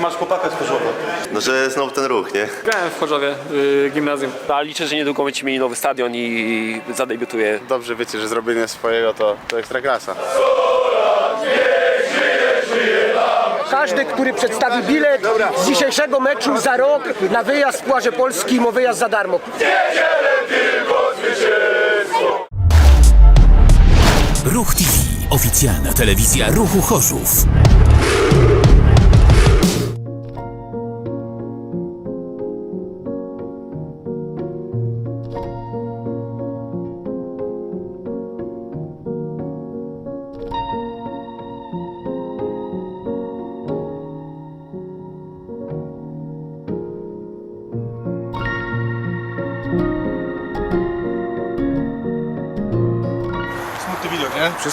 Masz chłopaka z Chorzowa. No, że znowu ten ruch, nie? Grałem w Chorzowie, y, gimnazjum. A liczę, że niedługo będziemy mieli nowy stadion i zadebiutuję. Dobrze wiecie, że zrobienie swojego to, to ekstra klasa. Każdy, który przedstawi bilet z dzisiejszego meczu za rok na wyjazd w Puarze Polski, ma wyjazd za darmo. Ruch Oficjalna telewizja Ruchu Chorzów.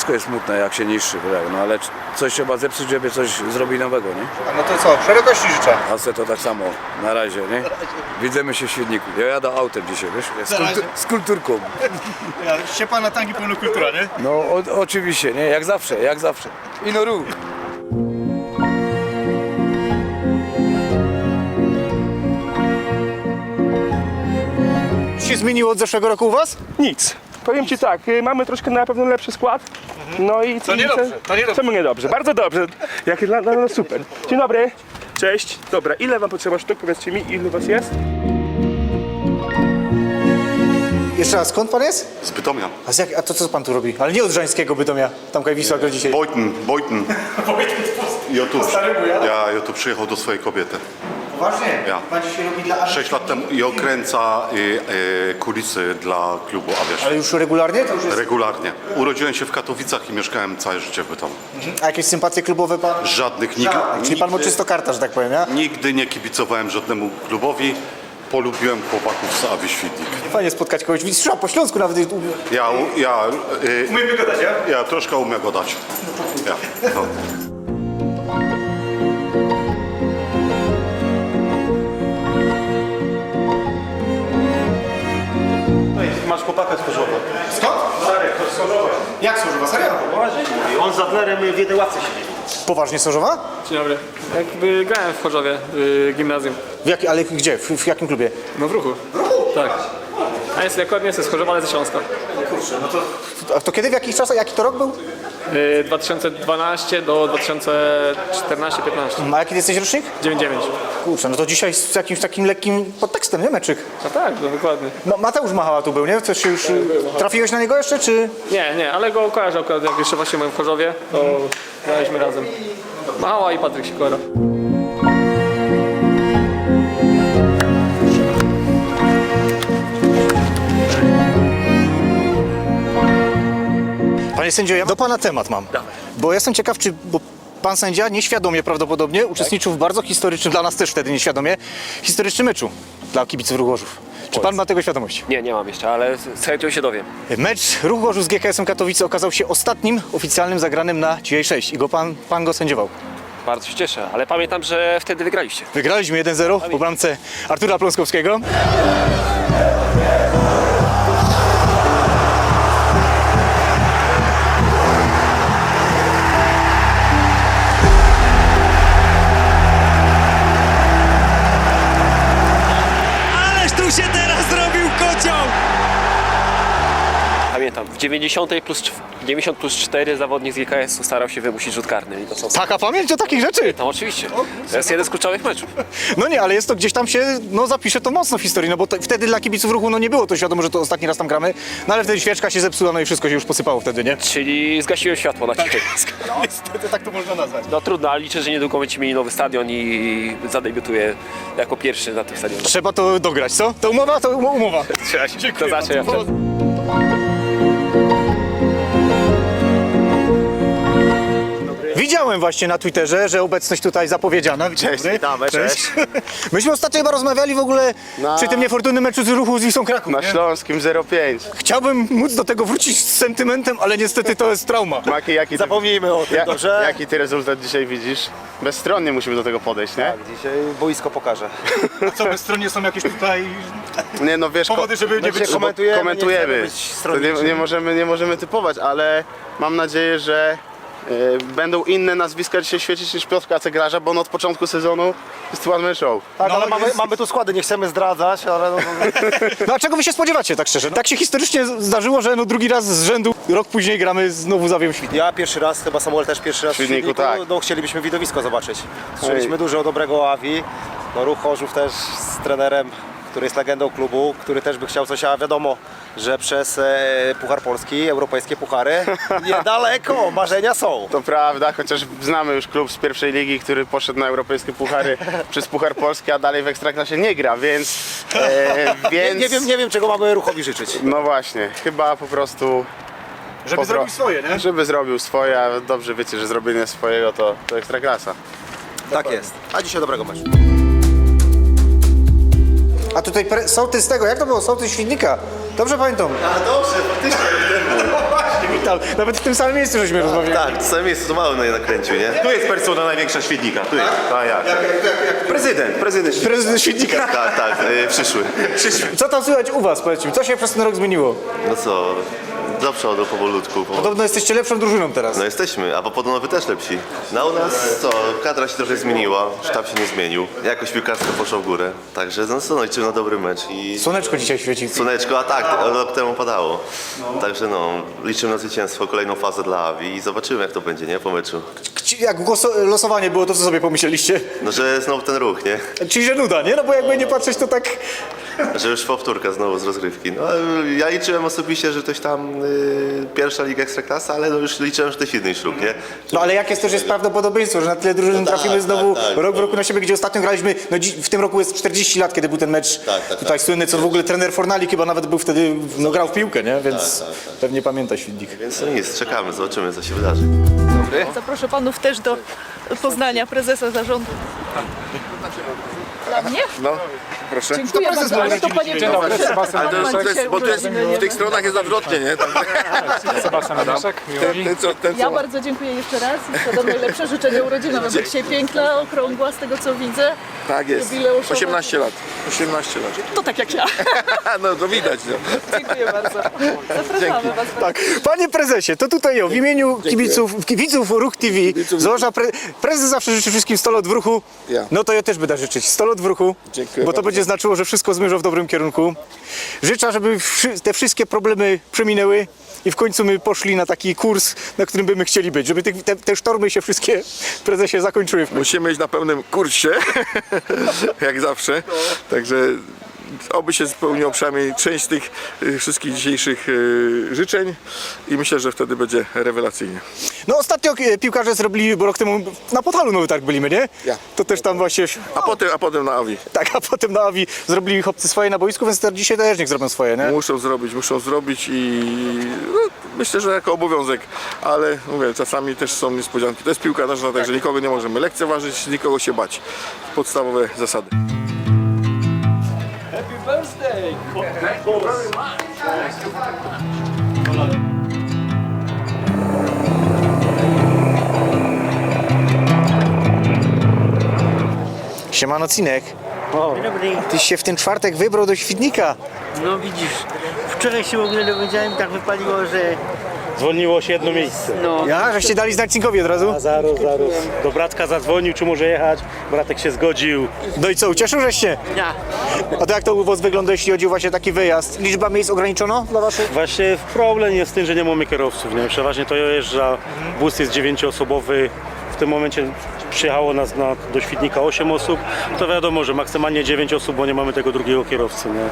Wszystko jest smutne, jak się niszczy, tak, no ale coś trzeba zepsuć, żeby coś zrobić nowego, nie? No to co, szerokości życzę. A se to tak samo, na razie, nie? Widzimy się w Świdniku. Ja jadę autem dzisiaj, wiesz? Z, Na razie. kultu- z kulturką. Ja, Ściepana tanki pełno kultura, nie? No o, oczywiście, nie? Jak zawsze, jak zawsze. I no ruch. Co się zmieniło od zeszłego roku u was? Nic. Powiem Ci tak, y, mamy troszkę na pewno lepszy skład. No i To niedobrze, to niedobrze. Czemu niedobrze? Bardzo dobrze. Jak dla, dla nas super. Dzień dobry. Cześć. Dobra, ile wam potrzeba sztuk? Powiedzcie mi, ilu was jest? Jeszcze raz, skąd pan jest? Z Bytomia. A, z jak, a to co pan tu robi? Ale nie od żańskiego Bytomia, tam kaj Wisła gra dzisiaj. Bojten, Bojten. Ja tu, ja, ja tu przyjechał do swojej kobiety. Poważnie? Ja. Pan dzisiaj robi dla Sześć lat temu i okręca y, y, kulisy dla klubu Awiasz. Ale już regularnie? To już jest... Regularnie. Urodziłem się w Katowicach i mieszkałem całe życie w Bytomiu. A jakieś sympatie klubowe pan? Żadnych, nig, Czyli pan ma nigdy, czysto karta, że tak powiem, ja? nigdy nie kibicowałem żadnemu klubowi. Polubiłem chłopaków z Awi Świdnik. Fajnie spotkać kogoś. Widzisz, trzeba po śląsku nawet. Ja, ja, y, Umiemy gadać, ja? ja troszkę umiem go dać. Ja, no. Chłopaka z Chorzowa. Skąd? Jak Sorzowa, serio? On z Adlerem w jednej ławce siedzi. Poważnie Sorzowa? Dzień dobry. Jakby grałem w Chorzowie, y, gimnazjum. W jak, ale gdzie? W, w jakim klubie? No w ruchu. Tak. A jest dokładnie jestem z Chorzowa, ale ze Śląska. A to kiedy, w jakich czasach, jaki to rok był? Y, 2012 do 2014-15. A jaki ty jesteś rocznik? 99. Kurczę, no to dzisiaj z jakimś takim lekkim podtekstem, nie meczyk? No tak, no dokładnie. No, Mateusz Machała tu był, nie? Coś się już... y, Trafiłeś na niego jeszcze, czy... Nie, nie, ale go kojarzę akurat, jak jeszcze właśnie byłem w Chorzowie, to graliśmy razem. Mała i Patryk Sikora. Panie sędzio, ja do pana temat mam. Bo jestem ciekaw, czy bo pan sędzia nieświadomie prawdopodobnie uczestniczył w bardzo historycznym, dla nas też wtedy nieświadomie, historycznym meczu dla kibiców Rugorzów. Czy pan ma tego świadomość? Nie, nie mam jeszcze, ale z chęcią się dowiem. Mecz Ruch Gorzów z GKS-em Katowice okazał się ostatnim oficjalnym zagranym na GA6 i go pan, pan go sędziował. Bardzo się cieszę, ale pamiętam, że wtedy wygraliście. Wygraliśmy 1-0 po bramce Artura Pląskowskiego. Zrobił kocioł! Pamiętam, w 90 plus, cz- 90 plus 4 zawodnik z GKS-u starał się wymusić rzut karny. I to są... Taka pamięć o takich rzeczy. No oczywiście, to jest jeden z kluczowych meczów. No nie, ale jest to gdzieś tam się, no zapisze to mocno w historii, no bo wtedy dla kibiców Ruchu no nie było to świadomo, że to ostatni raz tam gramy, no ale wtedy świeczka się zepsuła, no i wszystko się już posypało wtedy, nie? Czyli zgasiłem światło na cichej. Niestety tak to można nazwać. No trudno, ale liczę, że niedługo będziemy mieli nowy stadion i zadebiutuję jako pierwszy na tym stadionie. Trzeba to dograć, co? To umowa? To umo- umowa. Trzeba się, to znaczy ja Widziałem właśnie na Twitterze, że obecność tutaj zapowiedziana. Dzień Cześć, dobry. witamy, cześć. Myśmy ostatnio chyba rozmawiali w ogóle Na- przy tym niefortunnym meczu z Ruchu z Wisłą Kraków. Na nie? Śląskim 05. Chciałbym móc do tego wrócić z sentymentem, ale niestety to jest trauma. Maki, jaki ty, Zapomnijmy o tym, ja, dobrze? jaki ty rezultat dzisiaj widzisz? Bezstronnie musimy do tego podejść, nie? Dzisiaj boisko pokaże. A co, bezstronnie są jakieś tutaj... Nie no wiesz, Powody, żeby nie znaczy, być- bo komentujemy, nie komentujemy. być To nie, stronniczy. nie, możemy, nie możemy typować, ale mam nadzieję, że Będą inne nazwiska dzisiaj świecić niż Piotrka Ceglarza, bo on od początku sezonu jest one man show. Tak, ale mamy, mamy tu składy, nie chcemy zdradzać, ale no, No a czego wy się spodziewacie, tak szczerze? Tak się historycznie zdarzyło, że no drugi raz z rzędu, rok później gramy znowu za Świdnik. ja pierwszy raz, chyba Samuel też pierwszy raz w Świdniku, Świdniku, tak. no chcielibyśmy widowisko zobaczyć. Słyszeliśmy dużo o dobrego Awi, no Ruch Chorzów też z trenerem, który jest legendą klubu, który też by chciał coś, a wiadomo, że przez e, Puchar Polski, europejskie puchary, niedaleko, marzenia są. To prawda, chociaż znamy już klub z pierwszej ligi, który poszedł na europejskie puchary przez Puchar Polski, a dalej w Ekstraklasie nie gra, więc... E, Nie, więc... nie, wiem, nie wiem, czego mamy Ruchowi życzyć. No właśnie, chyba po prostu... Żeby Popro- zrobić swoje, nie? Żeby zrobił swoje, a dobrze wiecie, że zrobienie swojego to, to Ekstraklasa. Tak jest. A dzisiaj dobrego meczu. A tutaj pre- sołtys z tego, jak to było? Sołtys Świdnika. Dobrze pamiętam. A dobrze, faktycznie. Witam. Nawet w tym samym miejscu żeśmy rozmawiali. Tak, w samym miejscu to mało mnie nakręcił, nie? Tu jest persona największa Świdnika, tu jest. A jak? Prezydent, prezydent Świdnika. Prezydent Świdnika. Tak, tak, y, przyszły. Co tam słychać u was, powiedzcie mi? Co się przez ten rok zmieniło? No co, do przodu powolutku. Po... Podobno jesteście lepszą drużyną teraz. No jesteśmy, a podobno wy też lepsi. No u nas co, kadra się trochę zmieniła, sztab się nie zmienił, jakoś piłkarska poszła w górę. Także no co, no liczymy na dobry mecz i Słoneczko dzisiaj świeci. słoneczko, a tak, rok temu padało. Także no, liczymy na zwycięstwo, kolejną fazę dla Awi i zobaczymy jak to będzie, nie, po meczu. Jak głoso- losowanie było, to co sobie pomyśleliście? No, że znowu ten ruch, nie? Czyli, że nuda, nie? No bo jakby nie patrzeć, to tak... Że już powtórka znowu z rozgrywki. No, ja liczyłem osobiście, że ktoś tam y, pierwsza liga ekstraklasa, ale no już liczyłem, że to jest inny ślub, nie? No ale jakie też jest prawdopodobieństwo, że na tyle drużyn tak, trafimy tak, znowu tak. rok w roku na siebie, gdzie ostatnio graliśmy, no dzi- w tym roku jest 40 lat, kiedy był ten mecz Tak, tak, tutaj tak. słynny, co w ogóle trener Fornalik chyba nawet był wtedy, no grał w piłkę, nie? Więc Tak, pewnie pamięta Świdnik. Więc no nic, czekamy, zobaczymy co się wydarzy. Zaproszę panów też do Poznania prezesa zarządu. Dla mnie? No, proszę. Dziękuję bardzo, ale to panie prezesie, pan ma dzisiaj urodziny, nie wiem. stronach jest odwrotnie, nie? Ten, ten, co, ten, Ja bardzo dziękuję jeszcze raz i składam najlepsze życzenia urodzinowe, bo dzisiaj piękna, okrągła z tego co widzę. tak jest. Jubileuszowa. 18 lat. 18 lat. To tak jak ja. No to widać. No. Dziękuję bardzo. Zapraszamy was. Tak, panie prezesie, to tutaj o, w imieniu kibiców, kibiców Ruch TV, zwłaszcza pre, prezes zawsze życzy wszystkim 100 lat w ruchu, Ja. no to ja też będę życzyć 100 lat w ruchu, Dziękuję bo to bardzo. będzie znaczyło, że wszystko zmierza w dobrym kierunku. Życzę, żeby te wszystkie problemy przeminęły i w końcu my poszli na taki kurs, na którym byśmy chcieli być, żeby te, te, te sztormy się wszystkie, prezesie, zakończyły. Musimy być na pełnym kursie, jak zawsze. Także oby się spełniło przynajmniej część z tych y, wszystkich dzisiejszych y, życzeń i myślę, że wtedy będzie rewelacyjnie. No ostatnio e, piłkarze zrobili, bo rok temu na Podhalu Nowy Targ byliśmy, nie? Ja. To też tam właśnie, A potem, a potem na Awi. tak, a potem na Awi zrobili chłopcy swoje na boisku, więc teraz dzisiaj też niech zrobią swoje, nie? Muszą zrobić, muszą zrobić i no, myślę, że jako obowiązek, ale mówię, czasami też są niespodzianki. To jest piłka nożna, także nikogo nie możemy lekceważyć, nikogo się bać. Podstawowe zasady. Siemano Cinek. Tyś się w ten czwartek wybrał do Świdnika. No widzisz, wczoraj się w ogóle dowiedziałem, tak wypaliło, że Zwolniło się jedno miejsce. Ja, żeście dali znać Cinkowi od razu? Zaraz, zaraz. Do bratka zadzwonił, czy może jechać. Bratek się zgodził. No i co, ucieszył żeś się? ja. A to jak to u was wygląda, jeśli chodzi o właśnie taki wyjazd? Liczba miejsc ograniczono dla waszych? Właśnie problem jest z tym, że nie mamy kierowców. Nie? Przeważnie to jeżdża, bus jest dziewięcioosobowy. W tym momencie przyjechało nas na, do Świdnika 8 osób. To wiadomo, że maksymalnie 9 osób, bo nie mamy tego drugiego kierowcy. Nie?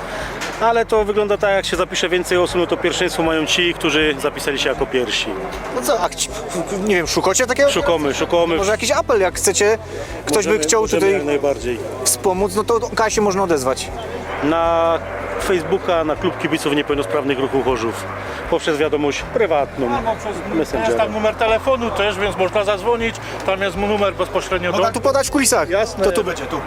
Ale to wygląda tak, jak się zapisze więcej osób, no to pierwszeństwo mają ci, którzy zapisali się jako pierwsi. No co, a nie wiem, szukacie takiego? Szukamy, szukamy. Może jakiś apel, jak chcecie, ktoś by Możemy- chciał możemy tutaj Jak najbardziej. wspomóc, no to Kasi można odezwać. na Facebooka, na Klub Kibiców Niepełnosprawnych Ruchu Chorzów poprzez wiadomość prywatną Messengera. Tam numer telefonu też, więc można zadzwonić. Tam jest numer bezpośrednio do Można tu podać w kulisach. Jasne. To tu będzie, tu.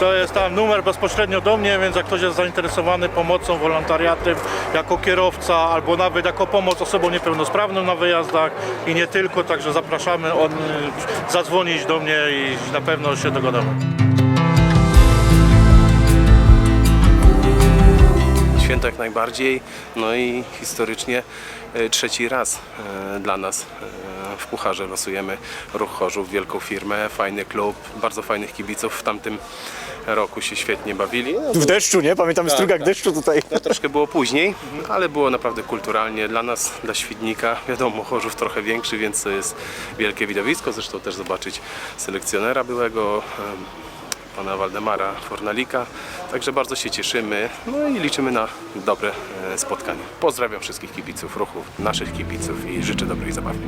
To jest tam numer bezpośrednio do mnie, więc jak ktoś jest zainteresowany pomocą, wolontariatem, jako kierowca albo nawet jako pomoc osobom niepełnosprawnym na wyjazdach i nie tylko, także zapraszamy on, y, zadzwonić do mnie i na pewno się dogadamy. Święto jak najbardziej, no i historycznie e, trzeci raz e, dla nas w Pucharze losujemy Ruch Chorzów, wielką firmę, fajny klub, bardzo fajnych kibiców. W tamtym roku się świetnie bawili. No, W deszczu, nie? Pamiętam Tak, strugak tak. deszczu tutaj. no, troszkę było później, ale było naprawdę kulturalnie. Dla nas, dla Świdnika, wiadomo, Chorzów trochę większy, więc to jest wielkie widowisko. Zresztą też zobaczyć selekcjonera byłego, pana Waldemara Fornalika. Także bardzo się cieszymy no i liczymy na dobre e, spotkanie. Pozdrawiam wszystkich kibiców ruchu, naszych kibiców i życzę dobrej zabawy.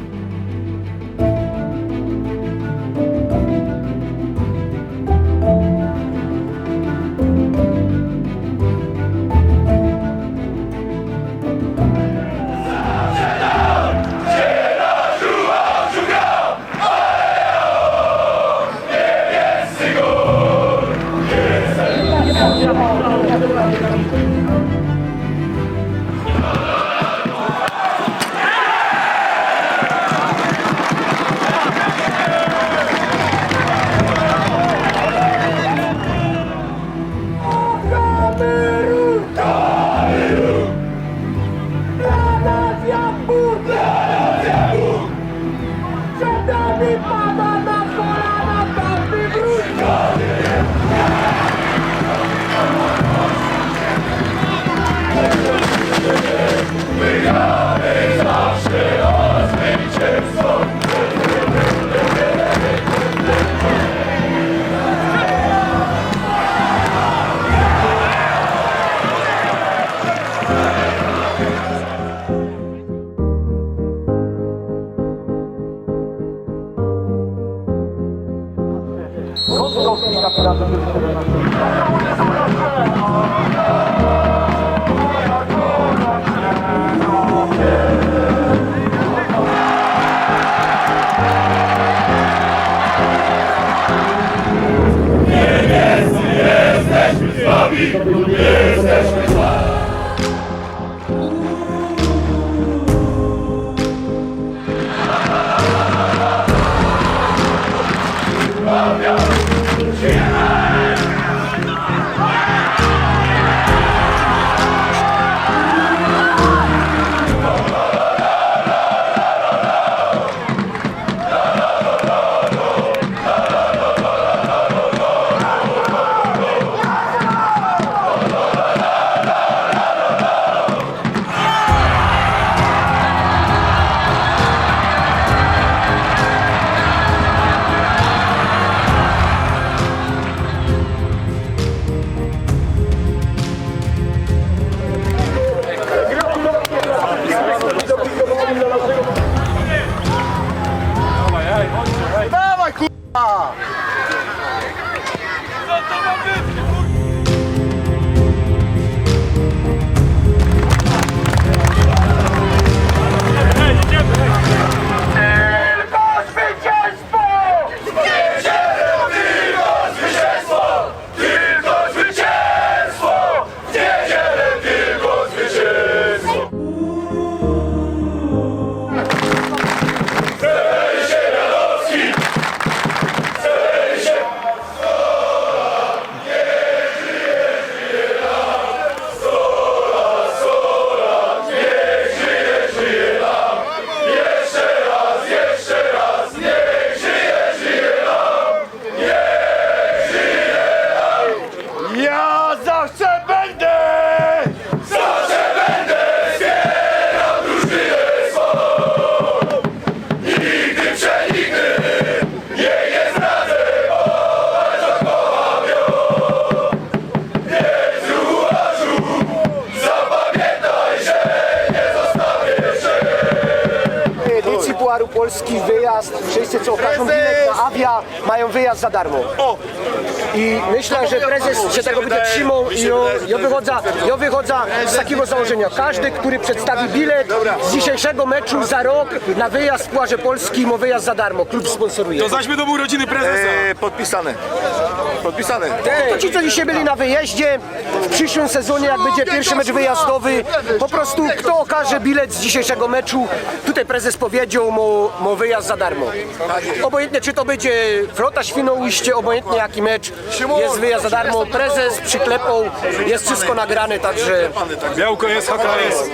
Polski wyjazd, wszyscy co okażą bilet na Avia mają wyjazd za darmo. I myślę, że prezes się tego będzie trzymał i ja, ja, wychodzę, ja wychodzę z takiego założenia. Każdy, który przedstawi bilet z dzisiejszego meczu za rok na wyjazd w Pucharze Polski ma wyjazd za darmo. Klub sponsoruje. zaśmy do urodziny prezesa. podpisane. Podpisane. To ci, co dzisiaj byli na wyjeździe, w przyszłym sezonie, jak będzie pierwszy mecz wyjazdowy, po prostu kto okaże bilet z dzisiejszego meczu, tutaj prezes powiedział mu, mu wyjazd za darmo. Obojętnie, czy to będzie Flota Świnoujście, obojętnie jaki mecz, jest wyjazd za darmo. Prezes przyklepał, jest wszystko nagrane, także... Białko jest, haka jest.